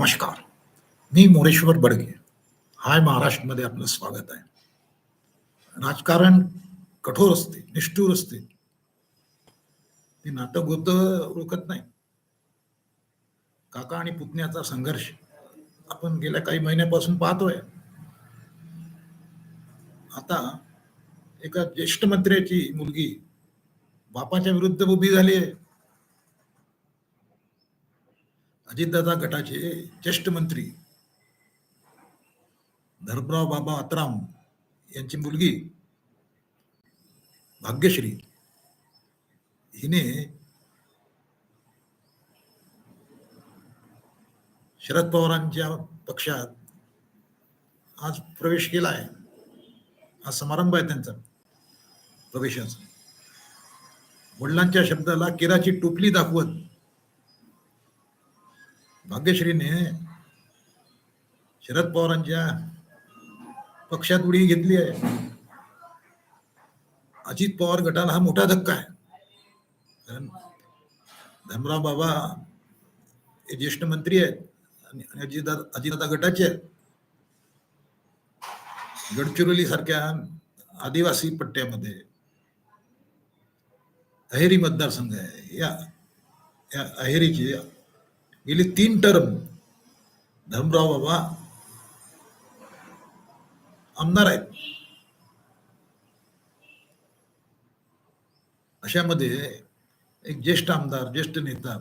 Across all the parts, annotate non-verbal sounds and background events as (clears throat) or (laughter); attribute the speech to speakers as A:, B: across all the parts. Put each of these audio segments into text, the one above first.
A: नमस्कार. मी मोरेश्वर बडगे. हाय महाराष्ट्रमध्ये आपलं स्वागत आहे. राजकारण कठोर असते निष्ठूर असते. ते नाटक होत ओळखत नाही. काका आणि पुतण्याचा संघर्ष आपण गेल्या काही महिन्यापासून पाहतोय. आता एका ज्येष्ठ मंत्र्याची मुलगी बापाच्या विरुद्ध उभी झाली आहे. अजितदादा गटाचे ज्येष्ठ मंत्री धर्मराव बाबा अतराम यांची मुलगी भाग्यश्री हिने शरद पवारांच्या पक्षात आज प्रवेश केला आहे. हा समारंभ आहे त्यांचा प्रवेशाचा. वडिलांच्या शब्दाला केराची टोपली दाखवत भाग्यश्रीने शरद पवारांच्या पक्षात उडी घेतली आहे. अजित पवार गटाला हा मोठा धक्का आहे. कारण धर्मराव बाबा हे ज्येष्ठ मंत्री आहेत आणि अजितदा अजितदादा गटाचे आहेत. गडचिरोली सारख्या आदिवासी पट्ट्यामध्ये अहेरी मतदारसंघ आहे. या या अहेरीचे गेली तीन टर्म धर्मराव बाबा आमदार आहेत. अशामध्ये एक ज्येष्ठ आमदार ज्येष्ठ नेता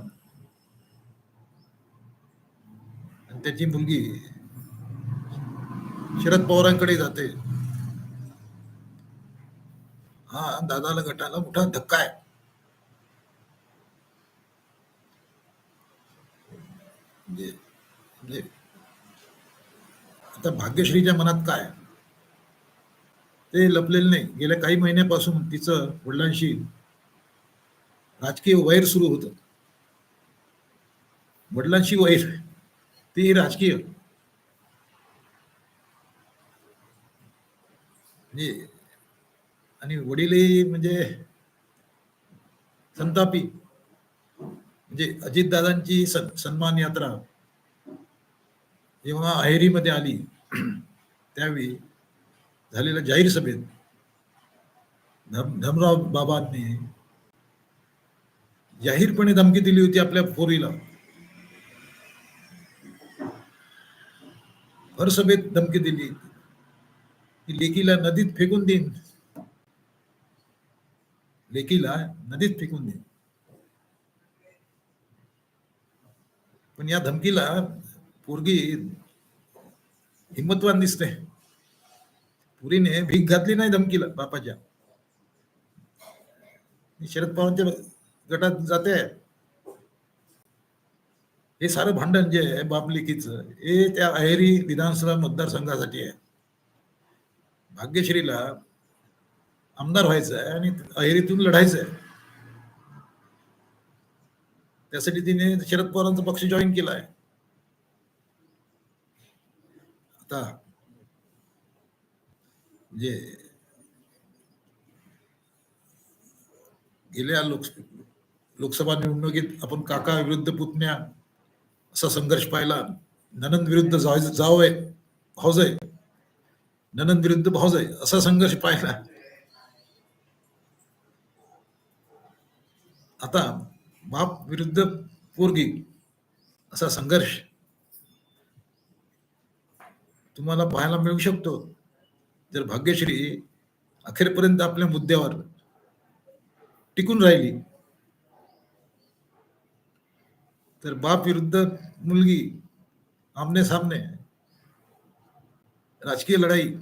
A: आणि त्याची मुलगी शरद पवारांकडे जाते. हा दादाला गटाला मोठा धक्का आहे. म्हणजे म्हणजे आता भाग्यश्रीच्या मनात काय? ते लपलेलं नाही. गेल्या काही महिन्यापासून तिचं वडिलांशी राजकीय वैर सुरू होत. वडिलांशी वैर ते राजकीय. म्हणजे आणि वडीलही म्हणजे संतापी. म्हणजे अजितदादांची सन्मान यात्रा जेव्हा अहेरीमध्ये आली (clears throat) त्यावेळी झालेल्या जाहीर सभेत धम धमराव बाबांनी जाहीरपणे धमकी दिली होती आपल्या पोरीला. भर सभेत धमकी दिली. की लेकीला नदीत फेकून देईन. लेकीला नदीत फेकून देईन. पण या धमकीला पोरगी हिंमतवान दिसते. पुरीने भीक घातली नाही धमकीला बापाच्या. शरद पवारांच्या गटात जाते. हे सारं भांडण जे आहे बापलिकीच हे त्या अहेरी विधानसभा मतदारसंघासाठी आहे. भाग्यश्रीला आमदार व्हायचं आहे आणि अहेरीतून लढायचं आहे त्यासाठी तिने शरद पवारांचा पक्ष जॉईन केला आहे आता जे म्हणजे गेल्या लोक लोकसभा निवडणुकीत आपण काका विरुद्ध पुतण्या असा संघर्ष पाहिला. ननंद विरुद्ध जाव- जावय आहे ननंद विरुद्ध भाऊज आहे असा संघर्ष पाहिला. आता बाप विरुद्ध पोरगी असा संघर्ष तुम्हाला पाहायला मिळू शकतो. जर भाग्यश्री अखेरपर्यंत आपल्या मुद्द्यावर टिकून राहिली तर बाप विरुद्ध मुलगी आमने सामने राजकीय लढाई.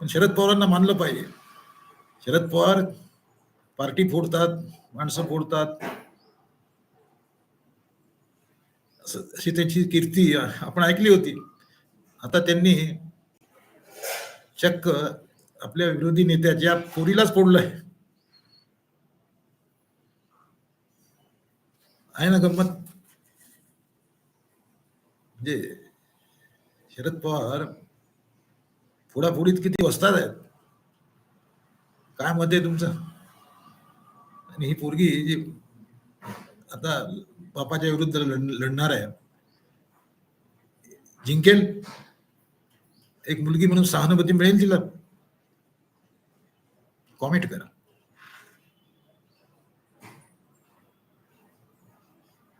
A: पण शरद पवारांना मानलं पाहिजे. शरद पवार पार्टी फोडतात माणसं फोडतात. अशी त्यांची कीर्ती आपण ऐकली होती. आता त्यांनी चक्क आपल्या विरोधी नेत्याच्या पोरीलाच फोडलंय. आहे ना गंमत? म्हणजे शरद पवार फोडाफोडीत किती वस्ताद आहेत? काय मत आहे तुमचं? आणि ही पोरगी जी आता बापाच्या विरुद्ध लढ- लढणार आहे. जिंकेल? एक मुलगी म्हणून सहानुभूती मिळेल तिला? कॉमेंट करा.